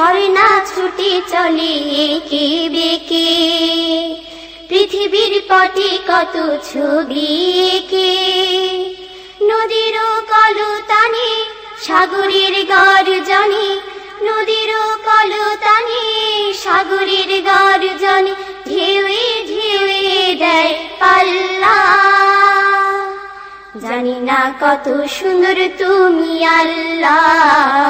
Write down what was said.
ঝর্ণা ছুটে চলে কে বেকে? পৃথিবীর পটে কত ছবি এঁকে? নদীর কলতানে, সাগরের গর্জনে, নদীর কলতানে, সাগরের গর্জনে ঢেউয়ে ঢেউয়ে দেয় পাল্লা। জানি না কত সুন্দর তুমি আল্লাহ।